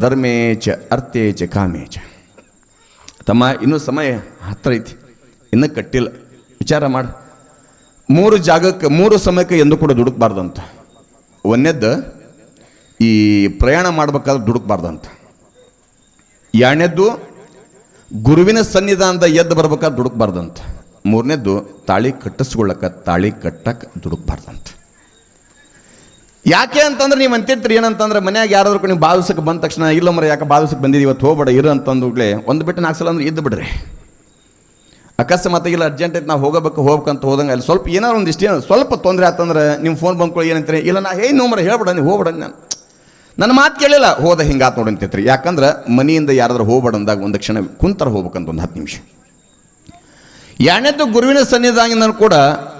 ಧರ್ಮೇಚ ಅರ್ಥೇಚ ಕಾಮೇಚ ತಮ್ಮ, ಇನ್ನೂ ಸಮಯ ಹತ್ರ ಐತಿ. ಇನ್ನೂ ಕಟ್ಟಿಲ್ಲ. ವಿಚಾರ ಮಾಡಿ. ಮೂರು ಜಾಗಕ್ಕೆ, ಮೂರು ಸಮಯಕ್ಕೆ ಎಂದು ಕೂಡ ದುಡುಕಬಾರ್ದಂತ. ಒಂದನೇದ್ದು ಈ ಪ್ರಯಾಣ ಮಾಡ್ಬೇಕಾದ್ರೆ ದುಡುಕ್ಬಾರ್ದಂತ. ಎರಡನೇದ್ದು, ಗುರುವಿನ ಸನ್ನಿಧಾನದ ಎದ್ದು ಬರ್ಬೇಕಾದ್ರೆ ದುಡುಕಬಾರ್ದಂತ. ಮೂರನೇದ್ದು, ತಾಳಿ ಕಟ್ಟಿಸ್ಕೊಳ್ಳಕ್ಕ, ತಾಳಿ ಕಟ್ಟಕ್ಕೆ ದುಡುಕ್ಬಾರ್ದಂತ. ಯಾಕೆ ಅಂತಂದ್ರೆ ನೀವು ಅಂತಿರ್ತೀರಿ, ಏನಂತಂದ್ರೆ ಮನೆಯಾಗ ಯಾರಾದ್ರೂ ನೀವು ಬಾವಿಸಕ್ಕೆ ಬಂದ ತಕ್ಷಣ, ಇಲ್ಲ ಮರ ಯಾಕೆ ಬಾವಿಸಕ್ಕೆ ಬಂದಿದ್ದೀವಿ ಇವತ್ತು ಹೋಗ್ಬೇಡ, ಇರು ಅಂತಂದುಗ್ಲೇ ಒಂದು ಬಿಟ್ಟು ನಾಲ್ಕು ಸಲ ಅಂದ್ರೆ ಇದ್ದು ಬಿಡ್ರಿ. ಅಕಸ್ಮಾತ್ ಇಲ್ಲ ಅರ್ಜೆಂಟ್ ಐತೆ, ನಾವು ಹೋಗಬೇಕು, ಹೋಗ್ಬೇಕಂತ ಹೋದಂಗೆ ಅಲ್ಲಿ ಸ್ವಲ್ಪ ಏನಾದ್ರು ಒಂದು ಇಷ್ಟೇ ಸ್ವಲ್ಪ ತೊಂದರೆ ಆತಂದ್ರೆ ನಿಮ್ಮ ಫೋನ್ ಬಂದ್ಕೊಳ್ಳಿ ಏನಂತೀರಿ, ಇಲ್ಲ ನಾ ಹೇ ನೋಮ್ರ ಹೇಳ್ಬೇಡ, ನೀವು ಹೋಗ್ಬೇಡ, ನಾನು ನನ್ನ ಮಾತು ಕೇಳಿಲ್ಲ, ಹೋದ ಹಿಂಗಾತ್ ನೋಡಿ ಯಾಕಂದ್ರೆ ಮನೆಯಿಂದ ಯಾರಾದ್ರೂ ಹೋಗ್ಬೇಡ ಅಂದಾಗ ಒಂದು ಕ್ಷಣ ಕುಂತರ ಹೋಗ್ಬೇಕಂತ ಒಂದು ಹತ್ತು ನಿಮಿಷ. ಎರಡನೇದು ಗುರುವಿನ ಸನ್ನಿಧಾನ ಕೂಡ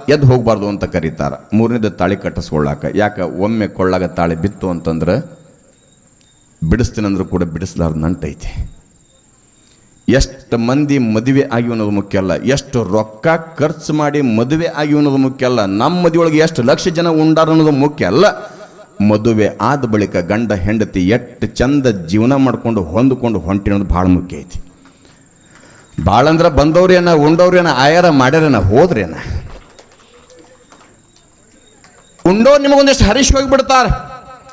ಎದ್ದು ಹೋಗಬಾರ್ದು ಅಂತ ಕರೀತಾರೆ. ಮೂರನೇದು ತಾಳಿ ಕಟ್ಟಿಸ್ಕೊಳ್ಳಾಕ. ಯಾಕೆ? ಒಮ್ಮೆ ಕೊಳ್ಳಾಗ ತಾಳಿ ಬಿತ್ತು ಅಂತಂದ್ರೆ ಬಿಡಿಸ್ತೀನಂದ್ರೂ ಕೂಡ ಬಿಡಿಸ್ಲಾರ್ದು ನಂಟೈತಿ ಎಷ್ಟು ಮಂದಿ ಮದುವೆ ಆಗಿ ಅನ್ನೋದು ಮುಖ್ಯ ಅಲ್ಲ. ಎಷ್ಟು ರೊಕ್ಕ ಖರ್ಚು ಮಾಡಿ ಮದುವೆ ಆಗಿ ಅನ್ನೋದು ಮುಖ್ಯ ಅಲ್ಲ. ನಮ್ಮ ಮದುವೆಯೊಳಗೆ ಎಷ್ಟು ಲಕ್ಷ ಜನ ಉಂಡಾರ ಅನ್ನೋದು ಮುಖ್ಯ ಅಲ್ಲ. ಮದುವೆ ಆದ ಬಳಿಕ ಗಂಡ, ಹೆಂಡತಿ ಎಷ್ಟು ಚಂದ ಜೀವನ ಮಾಡ್ಕೊಂಡು ಹೊಂದ್ಕೊಂಡು ಹೊಂಟಿ ಅನ್ನೋದು ಭಾಳ ಮುಖ್ಯ ಐತಿ. ಭಾಳ ಅಂದ್ರೆ ಬಂದವ್ರೇನ, ಉಂಡವ್ರೇನ, ಆಯಾರ ಮಾಡ್ಯಾರೇನ, ಹೋದ್ರೇನ? ಉಂಡೋರು ನಿಮಗೊಂದಿಷ್ಟು ಹರಿಶ್ ಹೋಗಿಬಿಡ್ತಾರೆ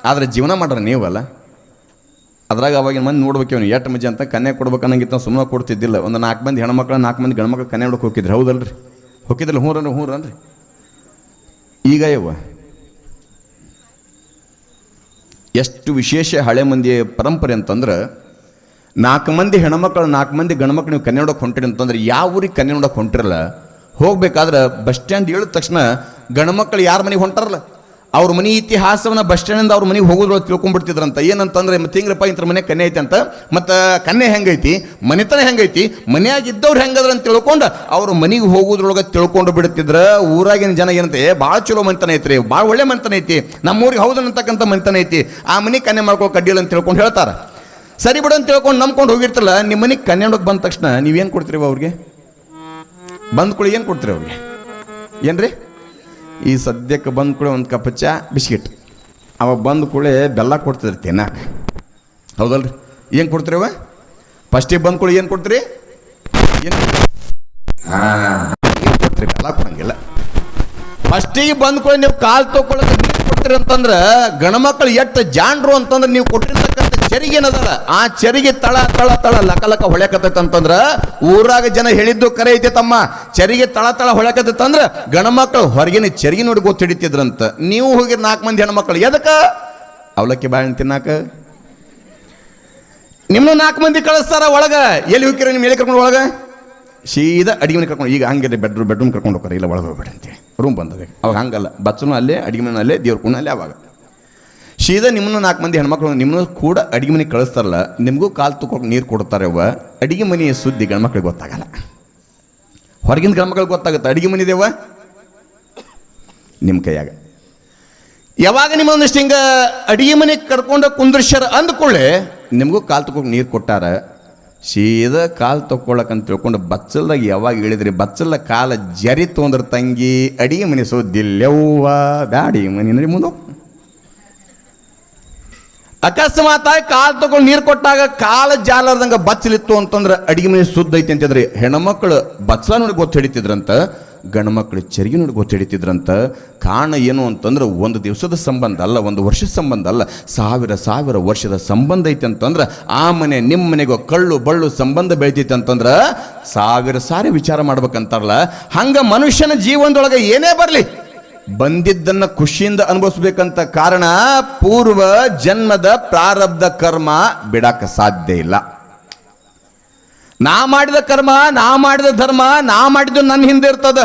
ಆದ್ರೆ ಜೀವನ ಮಾಡ್ರೆ ನೀವಲ್ಲ. ಅದ್ರಾಗ ಅವಾಗಿನ ಮಂದಿ ನೋಡ್ಬೇಕು ಇವನು ಎಷ್ಟು ಮಜ್ಜೆ ಅಂತ ಕನ್ಯಾ ಕೊಡ್ಬೇಕು ಅನ್ನಂಗಿತ್ತ ಸುಮ್ಮನೆ ಕೊಡ್ತಿದ್ದಿಲ್ಲ. ಒಂದು ನಾಲ್ಕು ಮಂದಿ ಹೆಣ್ಮಕ್ಳು ನಾಲ್ಕು ಮಂದಿ ಗಂಡ್ಮಕ್ಳು ಕನ್ಯಾ ಹುಡುಕ್ ಹೋಗಿದ್ರು. ಹೌದಲ್ರಿ? ಹೋಗಿದ್ರಲ್ಲ ಹ್ಞೂ ಹೂರನ್ರಿ? ಈಗ ಯವ್ವ, ಎಷ್ಟು ವಿಶೇಷ ಹಳೆ ಮಂದಿಯ ಪರಂಪರೆ ಅಂತಂದ್ರೆ ನಾಲ್ಕು ಮಂದಿ ಹೆಣ್ಮಕ್ಳು ನಾಲ್ಕು ಮಂದಿ ಗಂಡ್ಮಕ್ಳು ನೀವು ಕನ್ನಡ ಹೊಂಟಿರಿ ಅಂತಂದ್ರೆ ಯಾವ ಊರಿಗೆ ಕನ್ನಡ ಹೊಂಟಿರಲ್ಲ? ಹೋಗ್ಬೇಕಾದ್ರೆ ಬಸ್ ಸ್ಟ್ಯಾಂಡ್ ಹೇಳಿದ ತಕ್ಷಣ ಗಂಡ್ಮಕ್ಳು ಯಾರ ಮನೆಗೆ ಹೊಂಟಾರಲ್ಲ? ಅವ್ರ ಮನೆ ಇತಿಹಾಸವನ್ನು ಬಸ್ ಸ್ಟ್ಯಾಂಡಿಂದ ಅವ್ರ ಮನೆಗೆ ಹೋಗೋದ್ರೊಳಗೆ ತಿಳ್ಕೊಂಡ್ಬಿಡ್ತಿದ್ರಂತ. ಏನಂತಂದ್ರೆ, ಮತ್ತೆ ಹಿಂಗ್ರಪ್ಪ ಇಂತ್ರ ಮನೆ ಕನ್ಯೆ ಐತಿ ಅಂತ. ಮತ್ತು ಕನ್ಯೆ ಹೆಂಗೈತಿ? ಮನೆತನ ಹೆಂಗೈತಿ? ಮನ್ಯಾಗ ಇದ್ದವ್ರು ಹೆಂಗದ್ರ ಅಂತ ತಿಳ್ಕೊಂಡು ಅವ್ರ ಮನೆಗೆ ಹೋಗೋದ್ರೊಳಗೆ ತಿಳ್ಕೊಂಡು ಬಿಡ್ತಿದ್ರ. ಊರಾಗಿನ ಜನ ಏನಂತೆ ಭಾಳ ಚಲೋ ಮನೆತನ ಐತ್ರಿ, ಭಾಳ ಒಳ್ಳೆ ಮನೆತನ ಐತಿ, ನಮ್ಮೂರಿಗೆ ಹೌದು ಅಂತಕ್ಕಂಥ ಮನೆತನ ಐತಿ, ಆ ಮನೆ ಕನ್ನೆ ಮಾಡ್ಕೋ ಕಡ್ಡಿಲ್ಲ ಅಂತ ತಿಳ್ಕೊಂಡು ಹೇಳ್ತಾರೆ. ಸರಿ ಬಿಡು ಅಂತ ತಿಳ್ಕೊಂಡು ನಂಬ್ಕೊಂಡು ಹೋಗಿರ್ತಲ್ಲ ನಿಮ್ಮ ಮನೆಗೆ ಕನ್ಯಾಡಕ್ಕೆ ಬಂದ ತಕ್ಷಣ ನೀವೇನು ಕೊಡ್ತೀರಿ ಅವ್ರಿಗೆ? ಬಂದ ಕೂಡ ಏನು ಕೊಡ್ತೀರಿ ಅವ್ರಿಗೆ? ಏನ್ರಿ? ಈ ಸದ್ಯಕ್ಕೆ ಬಂದ ಕೂಡ ಒಂದು ಕಪ್ಪ ಚಾ, ಬಿಸ್ಕಿಟ್. ಅವ ಬಂದ ಕೂಡಲೇ ಬೆಲ್ಲ ಕೊಡ್ತಿದ್ರು ತಿನ್ನಾಕ. ಹೌದಲ್ರಿ? ಏನು ಕೊಡ್ತೀರಿ ಅವ? ಫಸ್ಟಿಗೆ ಬಂದ ಕೂಡ ಏನು ಕೊಡ್ತೀರಿ? ಏನು ಏನು ಕೊಡ್ತೀರಿ? ಬೆಲ್ಲ ಕೊಡಂಗಿಲ್ಲ. ಫಸ್ಟಿಗೆ ಬಂದ ಕೂಡ ನೀವು ಕಾಲು ನೀರು ಕೊಡ್ತೀರಿ ಅಂತಂದ್ರೆ ಗಣಮಕ್ಳು ಎಷ್ಟು ಜಾಂಡ್ರು ಅಂತಂದ್ರೆ ನೀವು ಕೊಟ್ಟಿರ್ತಕ್ಕಂಥ ಚರಿಗೆ ಏನದಲ್ಲ ಆ ಚರಿಗೆ ತಳ ತಳ ತಳ ಲಕ ಲಕ ಹೊಳ್ಯಾಕತ್ತೈತೆ ಅಂತಂದ್ರೆ ಊರಾಗ ಜನ ಹೇಳಿದ್ದು ಕರೆ ಐತೆ ತಮ್ಮ. ಚರಿಗೆ ತಳ ತಳ ಹೊಳ್ಯಾಕತ್ತೈತೆ ಅಂದ್ರೆ ಗಣಮಕ್ಳು ಹೊರಗಿನ ಚರಿಗೆ ನೋಡಿ ಗೊತ್ತು ಹಿಡಿತಿದ್ರಂತ. ನೀವು ಹೋಗಿ ನಾಲ್ಕು ಮಂದಿ ಹೆಣ್ಮಕ್ಳು ಎದಕ್ಕ? ಅವಲಕ್ಕಿ ಬಾಳೆಹಣ್ಣು ತಿನ್ನಾಕ. ನಿಮ್ಮನ್ನು ನಾಲ್ಕು ಮಂದಿ ಕಳಿಸ್ತಾರ ಒಳಗ. ಎಲ್ಲಿ ಹೋಗಿರ ನಿಮ್ಮ ಎಲ್ಲಿ ಕರ್ಕೊಂಡು ಒಳಗ? ಸೀದಾ ಅಡಿಗೆ ಮನೆ ಕರ್ಕೊಂಡು ಈಗ ಹಂಗೆ ಬೆಡ್ರೂಮ್ ಬೆಡ್ರೂಮ್ ಕರ್ಕೊಂಡು ಹೋಗ್ತಾರೆ. ಇಲ್ಲ ಒಳಗೆ ಹೋಗ್ಬೇಡ ಅಂತೇಳಿ. ರೂಮ್ ಬಂದದೆ. ಅವಾಗ ಹಂಗಲ್ಲ. ಬಚ್ಚನು ಅಲ್ಲೇ, ಅಡಿಗೆ ಮನೆ ಅಲ್ಲೇ, ದೇವ್ರ ಕೂಡ ಅಲ್ಲೇ ಅವಾಗ. ಸೀದಾ ನಿಮ್ಮನ್ನು ನಾಲ್ಕು ಮಂದಿ ಹೆಣ್ಮಕ್ಳು ನಿಮ್ಮನ್ನು ಕೂಡ ಅಡಿಗೆ ಮನೆಗೆ ಕಳಿಸ್ತಾರಲ್ಲ, ನಿಮಗೂ ಕಾಲು ತುಕ್ಕೋಕೆ ನೀರು ಕೊಡ್ತಾರೆ ಅವ ಅಡಿಗೆ ಮನೆಯ ಸುದ್ದಿ ಗಂಡ್ಮಕ್ಳಿಗೆ ಗೊತ್ತಾಗಲ್ಲ. ಹೊರಗಿನ ಗಂಡ್ಮಕ್ಳಿಗೆ ಗೊತ್ತಾಗುತ್ತೆ, ಅಡಿಗೆ ಮನಿದೇವ ನಿಮ್ಮ ಕೈಯಾಗ. ಯಾವಾಗ ನಿಮ್ಮೊಂದಿಷ್ಟು ಹಿಂಗೆ ಅಡಿಗೆ ಮನೆಗೆ ಕರ್ಕೊಂಡು ಕುಂದ್ರಶ್ಯರ ಅಂದ್ಕೊಳ್ಳೆ ನಿಮಗೂ ಕಾಲು ತಗೋಕೆ ನೀರು ಕೊಟ್ಟಾರ. ಸೀದಾ ಕಾಲು ಅಂತ ತಿಳ್ಕೊಂಡು ಬಚ್ಚಲ್ದಾಗ ಯಾವಾಗ ಇಳಿದ್ರಿ ಬಚ್ಚಲ್ಲ ಕಾಲ ಜರಿ ತೊಂದ್ರೆ ತಂಗಿ, ಅಡಿಗೆ ಮನೆ ಸೋದಿಲ್ಲವ್ವ ಬ್ಯಾಡಿ ಮನೆ ಮುಂದೆ. ಅಕಸ್ಮಾತಾಗಿ ಕಾಲು ತಗೊಂಡು ನೀರು ಕೊಟ್ಟಾಗ ಕಾಲ ಜಾಲಾರ್ದಂಗೆ ಬಚ್ಚಲಿತ್ತು ಅಂತಂದ್ರೆ ಅಡಿಗೆ ಮನೆ ಸುದ್ದ ಐತಿ ಅಂತಿದ್ರಿ. ಹೆಣ್ಮಕ್ಳು ಬಚ್ಚಲ ನೋಡಿ ಗೊತ್ತು ಹಿಡಿತಿದ್ರಂತ, ಗಂಡ್ಮಕ್ಳು ಚರಿಗೆ ನೋಡಿ ಗೊತ್ತು ಹಿಡಿತಿದ್ರಂತ. ಕಾರಣ ಏನು ಅಂತಂದ್ರೆ ಒಂದು ದಿವಸದ ಸಂಬಂಧ ಅಲ್ಲ, ಒಂದು ವರ್ಷದ ಸಂಬಂಧ ಅಲ್ಲ. ಸಾವಿರ ಸಾವಿರ ವರ್ಷದ ಸಂಬಂಧ ಐತಿ ಅಂತಂದ್ರೆ ಆ ಮನೆ ನಿಮ್ಮ ಮನೆಗೋ ಕಳ್ಳು ಬಳ್ಳು ಸಂಬಂಧ ಬೆಳಿತೈತಿ ಅಂತಂದ್ರೆ ಸಾವಿರ ಸಾರಿ ವಿಚಾರ ಮಾಡ್ಬೇಕಂತಾರಲ್ಲ. ಹಂಗ ಮನುಷ್ಯನ ಜೀವನದೊಳಗೆ ಏನೇ ಬರಲಿ ಬಂದಿದ್ದನ್ನ ಖುಷಿಯಿಂದ ಅನುಭವಿಸ್ಬೇಕಂತ ಕಾರಣ ಪೂರ್ವ ಜನ್ಮದ ಪ್ರಾರಬ್ಧ ಕರ್ಮ ಬಿಡಕ್ಕೆ ಸಾಧ್ಯ ಇಲ್ಲ. ನಾ ಮಾಡಿದ ಕರ್ಮ, ನಾ ಮಾಡಿದ ಧರ್ಮ, ನಾ ಮಾಡಿದ್ದು ನನ್ನ ಹಿಂದೆ ಇರ್ತದ.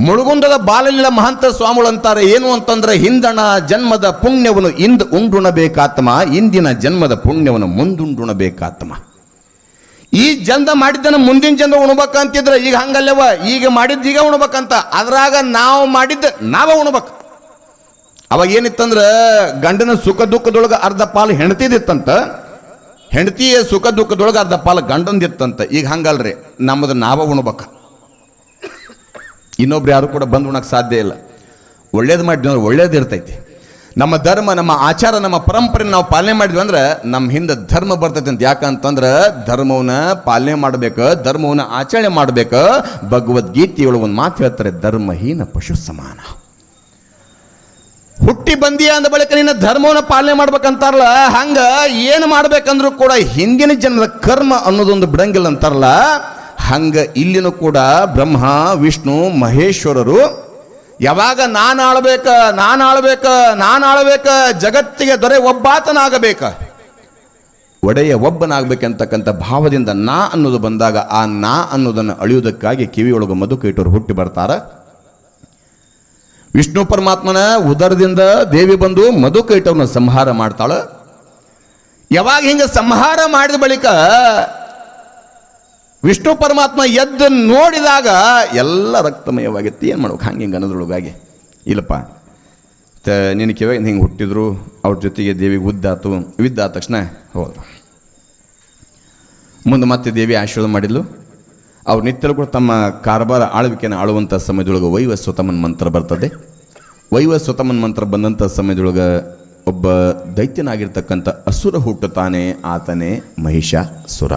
ಮುಳುಗುಂದದ ಬಾಲಲಿಲ್ಲ ಮಹಂತ ಸ್ವಾಮಿಗಳು ಅಂತಾರೆ, ಏನು ಅಂತಂದ್ರೆ ಹಿಂದಣ ಜನ್ಮದ ಪುಣ್ಯವನ್ನು ಇಂದು ಉಂಡುಣಬೇಕಾತ್ಮ, ಇಂದಿನ ಜನ್ಮದ ಪುಣ್ಯವನ್ನು ಮುಂದುಂಡುಣಬೇಕಾತ್ಮ. ಈ ಜಂದ ಮಾಡಿದ್ದನ್ನು ಮುಂದಿನ ಜಂದ ಉಣ್ಬೇಕಂತಿದ್ರೆ ಈಗ ಹಂಗಲ್ಲವ, ಈಗ ಮಾಡಿದ್ದು ಈಗ ಉಣ್ಬೇಕಂತ. ಅದ್ರಾಗ ನಾವು ಮಾಡಿದ್ದು ನಾವ ಉಣ್ಬೇಕು. ಅವಾಗ ಏನಿತ್ತಂದ್ರೆ ಗಂಡನ ಸುಖ ದುಃಖದೊಳಗೆ ಅರ್ಧ ಪಾಲು ಹೆಂಡತಿದಿತ್ತಂತ, ಹೆಂಡತಿಯ ಸುಖ ದುಃಖದೊಳಗೆ ಅರ್ಧ ಪಾಲು ಗಂಡಂದಿತ್ತಂತ. ಈಗ ಹಂಗಲ್ರಿ ನಮ್ಮದು ನಾವ ಉಣ್ಬೇಕು. ಇನ್ನೊಬ್ರು ಯಾರು ಕೂಡ ಬಂದು ಉಣಕ್ಕೆ ಸಾಧ್ಯ ಇಲ್ಲ. ಒಳ್ಳೇದು ಮಾಡಿದ್ರೆ ಒಳ್ಳೇದು ಇರ್ತೈತಿ. ನಮ್ಮ ಧರ್ಮ, ನಮ್ಮ ಆಚಾರ, ನಮ್ಮ ಪರಂಪರೆ ನಾವು ಪಾಲನೆ ಮಾಡಿದ್ವಿ ಅಂದ್ರೆ ನಮ್ಮ ಹಿಂದೆ ಧರ್ಮ ಬರ್ತೈತೆ ಅಂತ. ಯಾಕಂತಂದ್ರೆ ಧರ್ಮವನ್ನ ಪಾಲನೆ ಮಾಡ್ಬೇಕು, ಧರ್ಮವನ್ನ ಆಚರಣೆ ಮಾಡ್ಬೇಕು. ಭಗವದ್ಗೀತೆಯೊಳಗೆ ಒಂದು ಮಾತು ಹೇಳ್ತಾರೆ, ಧರ್ಮಹೀನ ಪಶು ಸಮಾನ. ಹುಟ್ಟಿ ಬಂದಿಯ ಅಂದ ಬಳಿಕ ನಿನ್ನ ಧರ್ಮವನ್ನ ಪಾಲನೆ ಮಾಡ್ಬೇಕಂತಾರಲ್ಲ, ಹಂಗ ಏನು ಮಾಡ್ಬೇಕಂದ್ರೂ ಕೂಡ ಹಿಂದಿನ ಜನ್ಮದ ಕರ್ಮ ಅನ್ನೋದೊಂದು ಬಿಡಂಗಿಲ್ಲ ಅಂತಾರಲ್ಲ, ಹಂಗ ಇಲ್ಲಿನೂ ಕೂಡ ಬ್ರಹ್ಮ, ವಿಷ್ಣು, ಮಹೇಶ್ವರರು ಯಾವಾಗ ನಾನು ಆಳ್ಬೇಕ ನಾನು ಆಳ್ಬೇಕ ನಾನು ಆಳ್ಬೇಕ, ಜಗತ್ತಿಗೆ ದೊರೆ ಒಬ್ಬಾತನಾಗಬೇಕ? ಒಡೆಯ ಒಬ್ಬನಾಗಬೇಕಂತಕ್ಕಂಥ ಭಾವದಿಂದ ನಾ ಅನ್ನೋದು ಬಂದಾಗ ಆ ನಾ ಅನ್ನೋದನ್ನು ಅಳಿಯುವುದಕ್ಕಾಗಿ ಕಿವಿಯೊಳಗೆ ಮಧುಕ ಇಟ್ಟರು ಹುಟ್ಟಿ ಬರ್ತಾರ. ವಿಷ್ಣು ಪರಮಾತ್ಮನ ಉದರದಿಂದ ದೇವಿ ಬಂದು ಮಧುಕ ಇಟ್ಟವನ್ನ ಸಂಹಾರ ಮಾಡ್ತಾಳ. ಯಾವಾಗ ಹಿಂಗೆ ಸಂಹಾರ ಮಾಡಿದ ಬಳಿಕ ವಿಷ್ಣು ಪರಮಾತ್ಮ ಎದ್ದು ನೋಡಿದಾಗ ಎಲ್ಲ ರಕ್ತಮಯವಾಗಿತ್ತು. ಏನು ಮಾಡ್ಬೇಕು? ಹಂಗೆ ಹಿಂಗೆ ಅನ್ನೋದ್ರೊಳಗಾಗಿ. ಇಲ್ಲಪ್ಪ. ತ, ನಿನ್ನ ಕಿವಾಗ ಹಿಂಗೆ ಹುಟ್ಟಿದ್ರು, ಅವ್ರ ಜೊತೆಗೆ ದೇವಿಗೆ ಉದ್ದಾತು. ವಿದ್ದಾದ ತಕ್ಷಣ ಹೋದ್ರು. ಮುಂದೆ ಮತ್ತೆ ದೇವಿ ಆಶೀರ್ವಾದ ಮಾಡಿದ್ಲು. ಅವ್ರು ನಿತ್ಯಲು ಕೂಡ ತಮ್ಮ ಕಾರ್ಬಾರ ಆಳ್ವಿಕೆಯನ್ನು ಆಳುವಂಥ ಸಮಯದೊಳಗೆ ವೈವಸ್ವತಮನ್ ಮಂತ್ರ ಬರ್ತದೆ. ವೈವಸ್ವತಮನ್ ಮಂತ್ರ ಬಂದಂಥ ಸಮಯದೊಳಗೆ ಒಬ್ಬ ದೈತ್ಯನಾಗಿರ್ತಕ್ಕಂಥ ಅಸುರ ಹುಟ್ಟುತ್ತಾನೆ, ಆತನೇ ಮಹಿಷಾಸುರ.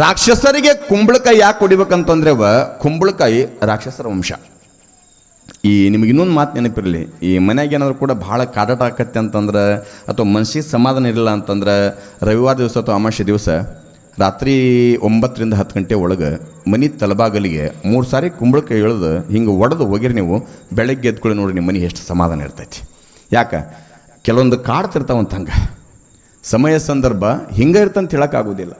ರಾಕ್ಷಸರಿಗೆ ಕುಂಬಳಕಾಯಿ ಯಾಕೆ ಕುಡಿಬೇಕಂತಂದ್ರೆ ಕುಂಬಳಕಾಯಿ ರಾಕ್ಷಸರ ವಂಶ. ಈ ನಿಮಗೆ ಇನ್ನೊಂದು ಮಾತು ನೆನಪಿರಲಿ, ಈ ಮನ್ಯಾಗ ಏನಾದರೂ ಕೂಡ ಭಾಳ ಕಾಡಾಟ ಆಕತ್ತೆ ಅಂತಂದ್ರೆ, ಅಥವಾ ಮನಸ್ಸಿಗೆ ಸಮಾಧಾನ ಇರಲಿಲ್ಲ ಅಂತಂದ್ರೆ, ರವಿವಾರ ದಿವಸ ಅಥವಾ ಅಮಾವಾಸ್ಯೆ ದಿವಸ, ರಾತ್ರಿ ಒಂಬತ್ತರಿಂದ ಹತ್ತು ಗಂಟೆ ಒಳಗೆ ಮನೆ ತಲಬಾಗಲಿಗೆ ಮೂರು ಸಾರಿ ಕುಂಬಳಕಾಯಿ ಎಳೆದು ಹಿಂಗೆ ಒಡೆದು ಹೋಗಿರಿ ನೀವು, ಬೆಳಗ್ಗೆ ಎದ್ಕೊಳ್ಳಿ ನೋಡಿ ನಿಮ್ಮ ಮನೆ ಎಷ್ಟು ಸಮಾಧಾನ ಇರ್ತೈತಿ. ಯಾಕೆ? ಕೆಲವೊಂದು ಕಾಡ್ತಿರ್ತಾವಂತ ಹಂಗೆ ಸಮಯ ಸಂದರ್ಭ ಹಿಂಗೆ ಇರ್ತಂತ ಹೇಳೋಕ್ಕಾಗೋದಿಲ್ಲ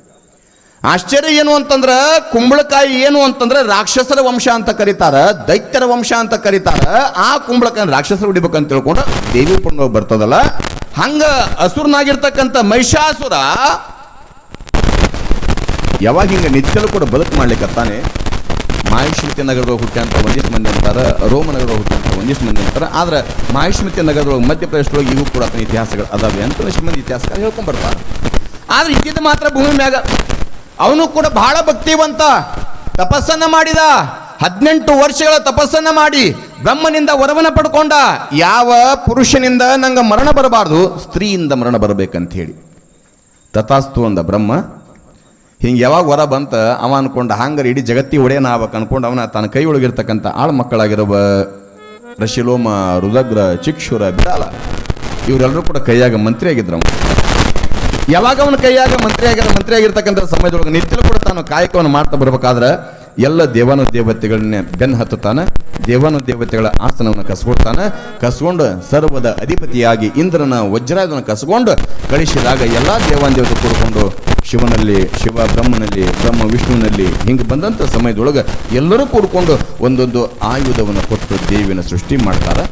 ಆಶ್ಚರ್ಯ ಏನು ಅಂತಂದ್ರೆ ಕುಂಬಳಕಾಯಿ ಏನು ಅಂತಂದ್ರೆ ರಾಕ್ಷಸರ ವಂಶ ಅಂತ ಕರೀತಾರ, ದೈತ್ಯರ ವಂಶ ಅಂತ ಕರೀತಾರ. ಆ ಕುಂಬಳಕಾಯಿ ರಾಕ್ಷಸರು ಹೊಡಿಬೇಕಂತ ತಿಳ್ಕೊಂಡು ದೇವಿ ಪುಣ್ಯ ಬರ್ತದಲ್ಲ. ಹಂಗ ಅಸುರನಾಗಿರ್ತಕ್ಕಂಥ ಮಹಿಷಾಸುರ ಯಾವಾಗ ಹಿಂಗೆ ನಿತ್ಯಲು ಕೂಡ ಬದುಕು ಮಾಡ್ಲಿಕ್ಕತ್ತಾನೆ ಮಾಹಿಷ್ಮಿತಿ ನಗರದೊಳಗೆ ಹುಟ್ಟಿ ಅಂತ ಒಂದಿಷ್ಟು ಮಂದಿ ಅಂತಾರ, ರೋಮ ನಗರದೊಳಗೆ ಹುಟ್ಟಿ ಅಂತ ಒಂದಿಷ್ಟು ಮಂದಿ ಅಂತಾರ. ಆದ್ರೆ ಮಾಹಿಷ್ಮಿತಿ ನಗರದೊಳಗೆ ಮಧ್ಯಪ್ರದೇಶದೊಳಗೆ ಇವು ಕೂಡ ಇತಿಹಾಸಗಳು ಅದಾವೆ ಅಂತ ಮಂದಿ ಇತಿಹಾಸಕಾರ ಹೇಳ್ಕೊಂಡ್ ಬರ್ತಾರೆ. ಆದ್ರೆ ಇದ್ದಿದ್ದು ಮಾತ್ರ ಭೂಮಿ ಮ್ಯಾಗ. ಅವನು ಕೂಡ ಬಹಳ ಭಕ್ತಿವಂತ. ತಪಸ್ಸನ್ನ ಮಾಡಿದ. ಹದಿನೆಂಟು ವರ್ಷಗಳ ತಪಸ್ಸನ್ನ ಮಾಡಿ ಬ್ರಹ್ಮನಿಂದ ವರವನ್ನು ಪಡ್ಕೊಂಡ. ಯಾವ ಪುರುಷನಿಂದ ನಂಗೆ ಮರಣ ಬರಬಾರ್ದು, ಸ್ತ್ರೀಯಿಂದ ಮರಣ ಬರಬೇಕಂತ ಹೇಳಿ ತಥಾಸ್ತು ಅಂದ ಬ್ರಹ್ಮ, ಹಿಂಗೆ ಯಾವಾಗ ವರ ಬಂತ, ಅವ ಅನ್ಕೊಂಡ, ಹಂಗಾರೆ ಇಡೀ ಜಗತ್ತಿ ಒಡೆಯನ ಆಗ್ಬೇಕು ಅನ್ಕೊಂಡು, ಅವನ ತನ್ನ ಕೈ ಒಳಗಿರ್ತಕ್ಕಂಥ ಆಳು ಮಕ್ಕಳಾಗಿರುವ ರಶಿಲೋಮ ರುದಗ್ರ ಚಿಕ್ಷುರ, ಬಿಡಾಲ ಇವರೆಲ್ಲರೂ ಕೂಡ ಕೈಯಾಗ ಮಂತ್ರಿ ಆಗಿದ್ರು ಅವನು ಯಾವಾಗ ಅವನ ಕೈಯಾಗ ಮಂತ್ರಿ ಆಗಿರ ಮಂತ್ರಿ ಆಗಿರ್ತಕ್ಕಂಥ ಸಮಯದೊಳಗೆ ನಿತ್ಯಲು ಕೂಡ ತಾನು ಕಾಯಕವನ್ನು ಮಾಡ್ತಾ ಬರ್ಬೇಕಾದ್ರೆ ಎಲ್ಲ ದೇವಾನು ದೇವತೆಗಳನ್ನ ಬೆನ್ನು ಹತ್ತುತ್ತಾನೆ, ದೇವಾನು ದೇವತೆಗಳ ಆಸನವನ್ನು ಕಸ್ಕೊಡ್ತಾನೆ, ಕಸ್ಕೊಂಡು ಸರ್ವದ ಅಧಿಪತಿಯಾಗಿ ಇಂದ್ರನ ವಜ್ರಾಯುಧನ ಕಸ್ಕೊಂಡು ಕಳಿಸಿದಾಗ ಎಲ್ಲ ದೇವಾನ ದೇವತೆ ಕೂಡಿಕೊಂಡು ಶಿವನಲ್ಲಿ, ಶಿವ ಬ್ರಹ್ಮನಲ್ಲಿ, ಬ್ರಹ್ಮ ವಿಷ್ಣುವಿನಲ್ಲಿ ಹಿಂಗೆ ಬಂದಂಥ ಸಮಯದೊಳಗೆ ಎಲ್ಲರೂ ಕೂಡಿಕೊಂಡು ಒಂದೊಂದು ಆಯುಧವನ್ನು ಕೊಟ್ಟು ದೇವಿನ ಸೃಷ್ಟಿ ಮಾಡ್ತಾರೆ.